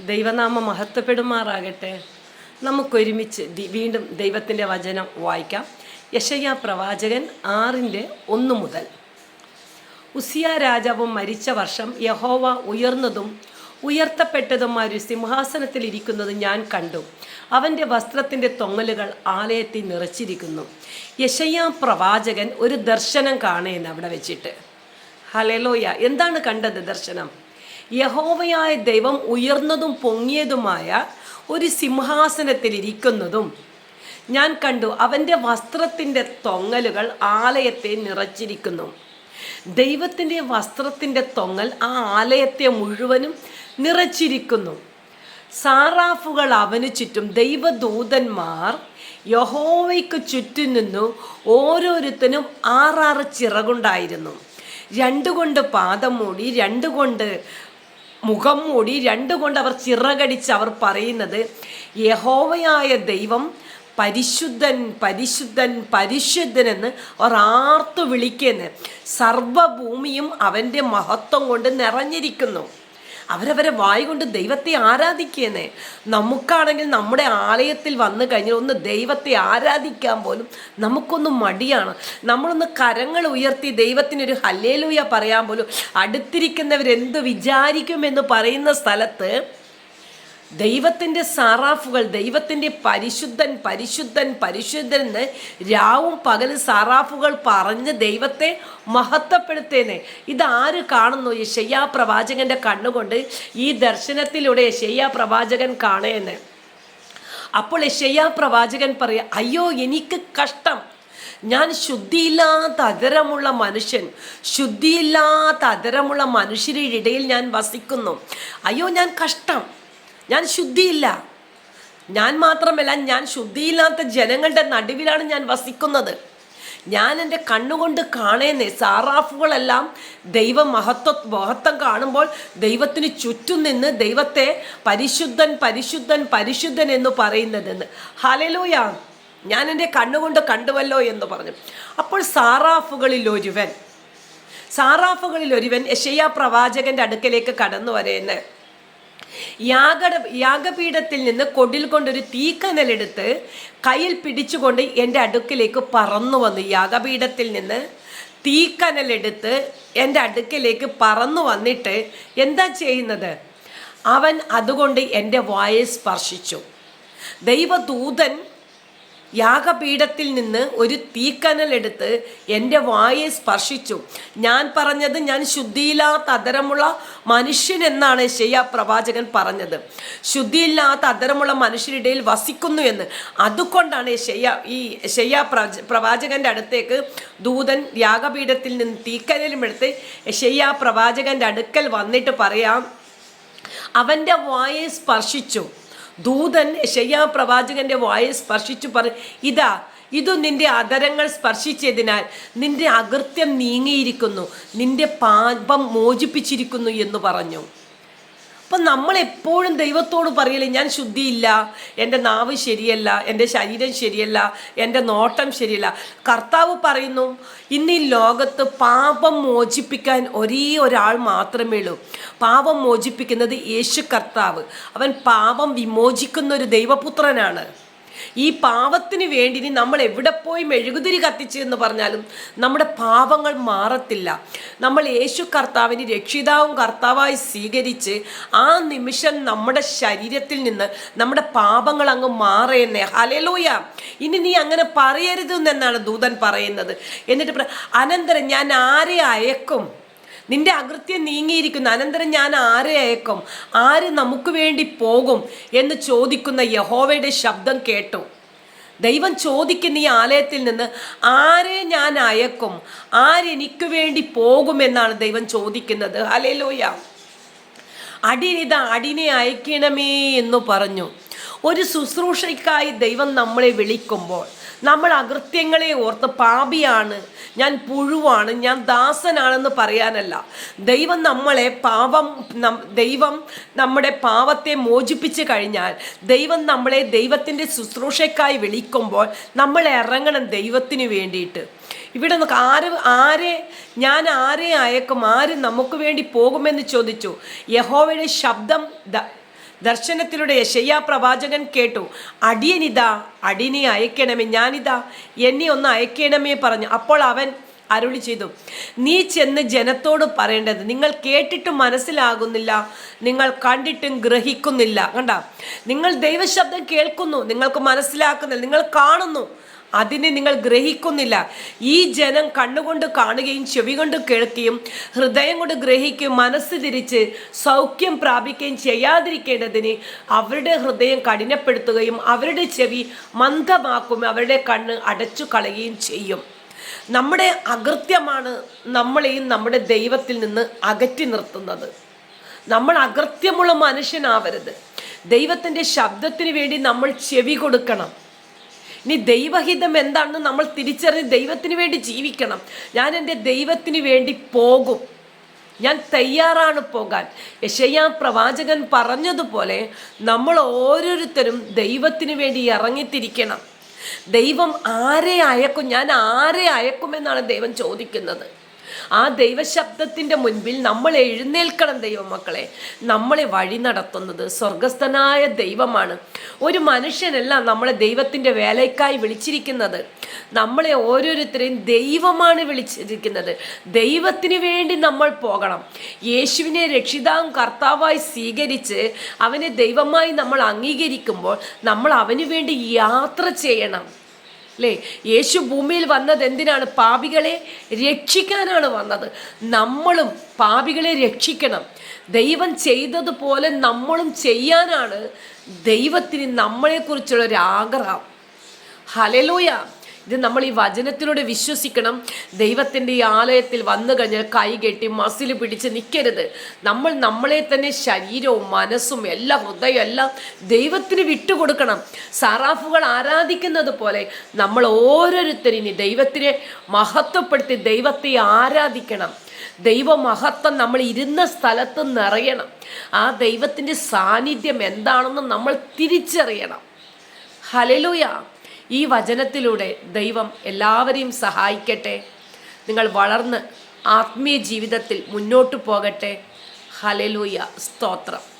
ദൈവനാമം മഹത്വപ്പെടുമാറാകട്ടെ. നമുക്കൊരുമിച്ച് വീണ്ടും ദൈവത്തിന്റെ വചനം വായിക്കാം. യശയ്യ പ്രവാചകൻ ആറിന്റെ ഒന്ന് മുതൽ. ഉസിയ രാജാവ് മരിച്ച വർഷം യഹോവ ഉയർന്നതും ഉയർത്തപ്പെട്ടതുമായ ഒരു സിംഹാസനത്തിൽ ഇരിക്കുന്നത് ഞാൻ കണ്ടു. അവന്റെ വസ്ത്രത്തിന്റെ തൊങ്ങലുകൾ ആലയത്തിൽ നിറച്ചിരിക്കുന്നു. യശയ്യ പ്രവാചകൻ ഒരു ദർശനം കാണേന്ന് അവിടെ വെച്ചിട്ട്. ഹലേലോയ എന്താണ് കണ്ടത് ദർശനം? യഹോവയായ ദൈവം ഉയർന്നതും പൊങ്ങിയതുമായ ഒരു സിംഹാസനത്തിൽ ഇരിക്കുന്നതും ഞാൻ കണ്ടു അവന്റെ വസ്ത്രത്തിന്റെ തൊങ്ങലുകൾ ആലയത്തെ നിറച്ചിരിക്കുന്നു. ദൈവത്തിന്റെ വസ്ത്രത്തിന്റെ തൊങ്ങൽ ആ ആലയത്തെ മുഴുവനും നിറച്ചിരിക്കുന്നു. സാറാഫുകൾ അവന് ചുറ്റും ദൈവദൂതന്മാർ യഹോവയ്ക്ക് ചുറ്റും നിന്നു ഓരോരുത്തനും ആറാറ് ചിറകുണ്ടായിരുന്നു. രണ്ടു കൊണ്ട് പാദം മൂടി രണ്ടുകൊണ്ട് മുഖം മൂടി രണ്ടുകൊണ്ട് അവർ ചിറകടിച്ച് അവർ പറയുന്നത് യഹോവയായ ദൈവം പരിശുദ്ധൻ പരിശുദ്ധൻ എന്ന് അവർ ആർത്തു വിളിക്കുന്നു. സർവഭൂമിയും അവന്റെ മഹത്വം കൊണ്ട് നിറഞ്ഞിരിക്കുന്നു. അവരവരെ വായി കൊണ്ട് ദൈവത്തെ ആരാധിക്കുന്നേ. നമുക്കാണെങ്കിൽ നമ്മുടെ ആലയത്തിൽ വന്നു കഴിഞ്ഞാൽ ഒന്ന് ദൈവത്തെ ആരാധിക്കാൻ പോലും നമുക്കൊന്ന് മടിയാണ്. നമ്മളൊന്ന് കരങ്ങൾ ഉയർത്തി ദൈവത്തിനൊരു ഹല്ലേലൂയ പറയാൻ പോലും അടുത്തിരിക്കുന്നവരെന്ത് വിചാരിക്കുമെന്ന് പറയുന്ന സ്ഥലത്ത് ദൈവത്തിന്റെ സാറാഫുകൾ ദൈവത്തിന്റെ പരിശുദ്ധൻ പരിശുദ്ധൻ പരിശുദ്ധൻ എന്ന് രാവും പകലും സാറാഫുകൾ പറഞ്ഞ് ദൈവത്തെ മഹത്വപ്പെടുത്തേനെ. ഇതാര് കാണുന്നു യശയ്യാ പ്രവാചകന്റെ കണ്ണുകൊണ്ട് ഈ ദർശനത്തിലൂടെ യശയ്യാ പ്രവാചകൻ കാണേന്ന്? അപ്പോൾ യശയ്യാ പ്രവാചകൻ പറയുക അയ്യോ എനിക്ക് കഷ്ടം. ഞാൻ ശുദ്ധിയില്ലാത്ത അതരമുള്ള മനുഷ്യൻ. ശുദ്ധിയില്ലാത്ത അതരമുള്ള മനുഷ്യരുടെ ഇടയിൽ ഞാൻ വസിക്കുന്നു. അയ്യോ ഞാൻ കഷ്ടം. ഞാൻ ശുദ്ധിയില്ല. ഞാൻ മാത്രമല്ല ഞാൻ ശുദ്ധിയില്ലാത്ത ജനങ്ങളുടെ നടുവിലാണ് ഞാൻ വസിക്കുന്നത്. ഞാൻ എന്റെ കണ്ണുകൊണ്ട് കാണേന്നേ സാറാഫുകളെല്ലാം ദൈവ മഹത്വ മഹത്വം കാണുമ്പോൾ ദൈവത്തിന് ചുറ്റും നിന്ന് ദൈവത്തെ പരിശുദ്ധൻ പരിശുദ്ധൻ പരിശുദ്ധൻ എന്ന് പറയുന്നതെന്ന്. ഹലലൂയ ഞാൻ എന്റെ കണ്ണുകൊണ്ട് കണ്ടുവല്ലോ എന്ന് പറഞ്ഞു. അപ്പോൾ സാറാഫുകളിൽ ഒരുവൻ സാറാഫുകളിൽ ഒരുവൻ യശയ്യ പ്രവാചകന്റെ അടുക്കലേക്ക് കടന്നു വരേന്ന് യാഗ യാഗപീഠത്തിൽ നിന്ന് കൊടിൽ കൊണ്ടൊരു തീക്കനലെടുത്ത് കയ്യിൽ പിടിച്ചുകൊണ്ട് എന്റെ അടുക്കിലേക്ക് പറന്നു വന്നു. യാഗപീഠത്തിൽ നിന്ന് തീക്കനലെടുത്ത് എന്റെ അടുക്കിലേക്ക് പറന്നു വന്നിട്ട് എന്താ ചെയ്യുന്നത്? അവൻ അതുകൊണ്ട് എന്റെ വായെ സ്പർശിച്ചു. ദൈവദൂതൻ യാഗപീഠത്തിൽ നിന്ന് ഒരു തീക്കനലെടുത്ത് എന്റെ വായെ സ്പർശിച്ചു. ഞാൻ പറഞ്ഞത് ഞാൻ ശുദ്ധിയില്ലാത്ത അതരമുള്ള മനുഷ്യൻ എന്നാണ് ശയ്യ പ്രവാചകൻ പറഞ്ഞത്. ശുദ്ധിയില്ലാത്ത അതരമുള്ള മനുഷ്യരിടയിൽ വസിക്കുന്നു എന്ന്. അതുകൊണ്ടാണ് ശയ്യ ഈ ശയ്യ പ്രവാചകന്റെ അടുത്തേക്ക് ദൂതൻ യാഗപീഠത്തിൽ നിന്ന് തീക്കനലും എടുത്ത് ശയ്യ പ്രവാചകന്റെ അടുക്കൽ വന്നിട്ട് പറയാം അവന്റെ വായെ സ്പർശിച്ചു. ദൂതൻ ഷയ്യാ പ്രവാചകന്റെ വായ സ്പർശിച്ചു പറ ഇതാ ഇതു നിന്റെ അധരങ്ങൾ സ്പർശിച്ചതിനാൽ നിന്റെ അകൃത്യം നീങ്ങിയിരിക്കുന്നു. നിന്റെ പാപം മോചിപ്പിച്ചിരിക്കുന്നു എന്ന് പറഞ്ഞു. അപ്പം നമ്മൾ എപ്പോഴും ദൈവത്തോട് പറയലേ ഞാൻ ശുദ്ധിയില്ല എന്റെ നാവ് ശരിയല്ല എന്റെ ശരീരം ശരിയല്ല എന്റെ നോട്ടം ശരിയല്ല. കർത്താവ് പറയുന്നു ഇന്ന് ഈ ലോകത്ത് പാപം മോചിപ്പിക്കാൻ ഒരേ ഒരാൾ മാത്രമേ ഉള്ളൂ. പാപം മോചിപ്പിക്കുന്നത് യേശു കർത്താവ്. അവൻ പാപം വിമോചിക്കുന്ന ഒരു ദൈവപുത്രനാണ്. ഈ പാവത്തിന് വേണ്ടി നമ്മൾ എവിടെ പോയി മെഴുകുതിരി കത്തിച്ചു എന്ന് പറഞ്ഞാലും നമ്മുടെ പാപങ്ങൾ മാറത്തില്ല. നമ്മൾ യേശു കർത്താവിന് രക്ഷിതാവും കർത്താവായി സ്വീകരിച്ച് ആ നിമിഷം നമ്മുടെ ശരീരത്തിൽ നിന്ന് നമ്മുടെ പാപങ്ങൾ അങ്ങ് മാറയെന്നെ ഹലലോയ ഇനി നീ അങ്ങനെ പറയരുത് എന്നാണ് ദൂതൻ പറയുന്നത്. എന്നിട്ട് അനന്തരം ഞാൻ ആരെ അയക്കും? നിന്റെ അകൃത്യം നീങ്ങിയിരിക്കുന്നു. അനന്തരം ഞാൻ ആരെ അയക്കും? ആര് നമുക്ക് വേണ്ടി പോകും? എന്ന് ചോദിക്കുന്ന യഹോവയുടെ ശബ്ദം കേട്ടു. ദൈവം ചോദിക്കുന്ന ഈ ആലയത്തിൽ നിന്ന് ആരെ ഞാൻ അയക്കും? ആരെനിക്ക് വേണ്ടി പോകുമെന്നാണ് ദൈവം ചോദിക്കുന്നത്. ഹലേലോയ അടിനിത അടിനെ അയക്കണമേ എന്ന് പറഞ്ഞു. ഒരു ശുശ്രൂഷയ്ക്കായി ദൈവം നമ്മളെ വിളിക്കുമ്പോൾ നമ്മൾ അകൃത്യങ്ങളെ ഓർത്ത് പാപിയാണ് ഞാൻ പുഴുവാണ് ഞാൻ ദാസനാണെന്ന് പറയാനല്ല. ദൈവം നമ്മളെ പാപം ദൈവം നമ്മുടെ പാപത്തെ മോചിപ്പിച്ച് കഴിഞ്ഞാൽ ദൈവം നമ്മളെ ദൈവത്തിന്റെ ശുശ്രൂഷയ്ക്കായി വിളിക്കുമ്പോൾ നമ്മൾ ഇറങ്ങണം ദൈവത്തിന് വേണ്ടിയിട്ട്. ഇവിടെ നമുക്ക് ആര് ആരെ ഞാൻ ആരെ അയക്കും ആര് നമുക്ക് വേണ്ടി പോകുമെന്ന് ചോദിച്ചു. യഹോവയുടെ ശബ്ദം ദർശനത്തിലൂടെ യശയ്യ പ്രവാചകൻ കേട്ടു. അടിയനിതാ അടിനെ അയക്കണമേ ഞാനിതാ എന്നെ ഒന്ന് അയക്കണമേ പറഞ്ഞു. അപ്പോൾ അവൻ അരുളി ചെയ്തു. നീ ചെന്ന് ജനത്തോട് പറയേണ്ടത് നിങ്ങൾ കേട്ടിട്ടും മനസ്സിലാകുന്നില്ല നിങ്ങൾ കണ്ടിട്ടും ഗ്രഹിക്കുന്നില്ല. കണ്ട? നിങ്ങൾ ദൈവശബ്ദം കേൾക്കുന്നു നിങ്ങൾക്ക് മനസ്സിലാക്കുന്നില്ല നിങ്ങൾ കാണുന്നു. അതിനെ നിങ്ങൾ ഗ്രഹിക്കുന്നില്ല. ഈ ജനം കണ്ണുകൊണ്ട് കാണുകയും ചെവി കൊണ്ട് കേൾക്കുകയും ഹൃദയം കൊണ്ട് ഗ്രഹിക്കുകയും മനസ്സ് തിരിച്ച് സൗഖ്യം പ്രാപിക്കുകയും ചെയ്യാതിരിക്കേണ്ടതിന് അവരുടെ ഹൃദയം കഠിനപ്പെടുത്തുകയും അവരുടെ ചെവി മന്ദമാക്കും അവരുടെ കണ്ണ് അടച്ചു കളയുകയും ചെയ്യും. നമ്മുടെ അകൃത്യമാണ് നമ്മളെയും നമ്മുടെ ദൈവത്തിൽ നിന്ന് അകറ്റി നിർത്തുന്നത്. നമ്മൾ അകൃത്യമുള്ള മനുഷ്യനാവരുത്. ദൈവത്തിന്റെ ശബ്ദത്തിന് വേണ്ടി നമ്മൾ ചെവി കൊടുക്കണം. ഇനി ദൈവഹിതം എന്താണെന്ന് നമ്മൾ തിരിച്ചറിഞ്ഞ് ദൈവത്തിന് വേണ്ടി ജീവിക്കണം. ഞാൻ എന്റെ ദൈവത്തിന് വേണ്ടി പോകും. ഞാൻ തയ്യാറാണ് പോകാൻ. യശയ്യാ പ്രവാചകൻ പറഞ്ഞതുപോലെ നമ്മൾ ഓരോരുത്തരും ദൈവത്തിന് വേണ്ടി ഇറങ്ങിത്തിരിക്കണം. ദൈവം ആരെ അയക്കും? ഞാൻ ആരെ അയക്കുമെന്നാണ് ദൈവം ചോദിക്കുന്നത്. ആ ദൈവശബ്ദത്തിന്റെ മുൻപിൽ നമ്മൾ എഴുന്നേൽക്കണം ദൈവമക്കളെ നമ്മളെ വഴി നടത്തുന്നത് സ്വർഗസ്ഥനായ ദൈവമാണ്. ഒരു മനുഷ്യനല്ല നമ്മളെ ദൈവത്തിന്റെ വേലയ്ക്കായി വിളിച്ചിരിക്കുന്നത്. നമ്മളെ ഓരോരുത്തരെയും ദൈവമാണ് വിളിച്ചിരിക്കുന്നത്. ദൈവത്തിന് വേണ്ടി നമ്മൾ പോകണം. യേശുവിനെ രക്ഷിതാവും കർത്താവായി സ്വീകരിച്ച് അവനെ ദൈവമായി നമ്മൾ അംഗീകരിക്കുമ്പോൾ നമ്മൾ അവന് വേണ്ടി യാത്ര ചെയ്യണം. അല്ലേ യേശു ഭൂമിയിൽ വന്നത് എന്തിനാണ്? പാപികളെ രക്ഷിക്കാനാണ് വന്നത്. നമ്മളും പാപികളെ രക്ഷിക്കണം. ദൈവം ചെയ്തതുപോലെ നമ്മളും ചെയ്യാനാണ് ദൈവത്തിന് നമ്മളെക്കുറിച്ചുള്ള ഒരു ആഗ്രഹം ഹലലൂയ ഇത് നമ്മൾ ഈ വചനത്തിലൂടെ വിശ്വസിക്കണം. ദൈവത്തിന്റെ ഈ ആലയത്തിൽ വന്നു കഴിഞ്ഞാൽ കൈ കെട്ടി മസിൽ പിടിച്ച് നിൽക്കരുത്. നമ്മൾ നമ്മളെ തന്നെ ശരീരവും മനസ്സും എല്ലാം ഹൃദയവും എല്ലാം ദൈവത്തിന് വിട്ടുകൊടുക്കണം. സറാഫുകൾ ആരാധിക്കുന്നത് പോലെ നമ്മൾ ഓരോരുത്തരും ഇനി ദൈവത്തിനെ മഹത്വപ്പെടുത്തി ദൈവത്തെ ആരാധിക്കണം. ദൈവമഹത്വം നമ്മൾ ഇരുന്ന സ്ഥലത്ത് നിറയണം. ആ ദൈവത്തിന്റെ സാന്നിധ്യം എന്താണെന്ന് നമ്മൾ തിരിച്ചറിയണം. ഹലലുയ ഈ വചനത്തിലൂടെ ദൈവം എല്ലാവരെയും സഹായിക്കട്ടെ. നിങ്ങൾ വളർന്ന് ആത്മീയ ജീവിതത്തിൽ മുന്നോട്ട് പോകട്ടെ. ഹലലൂയ സ്തോത്രം.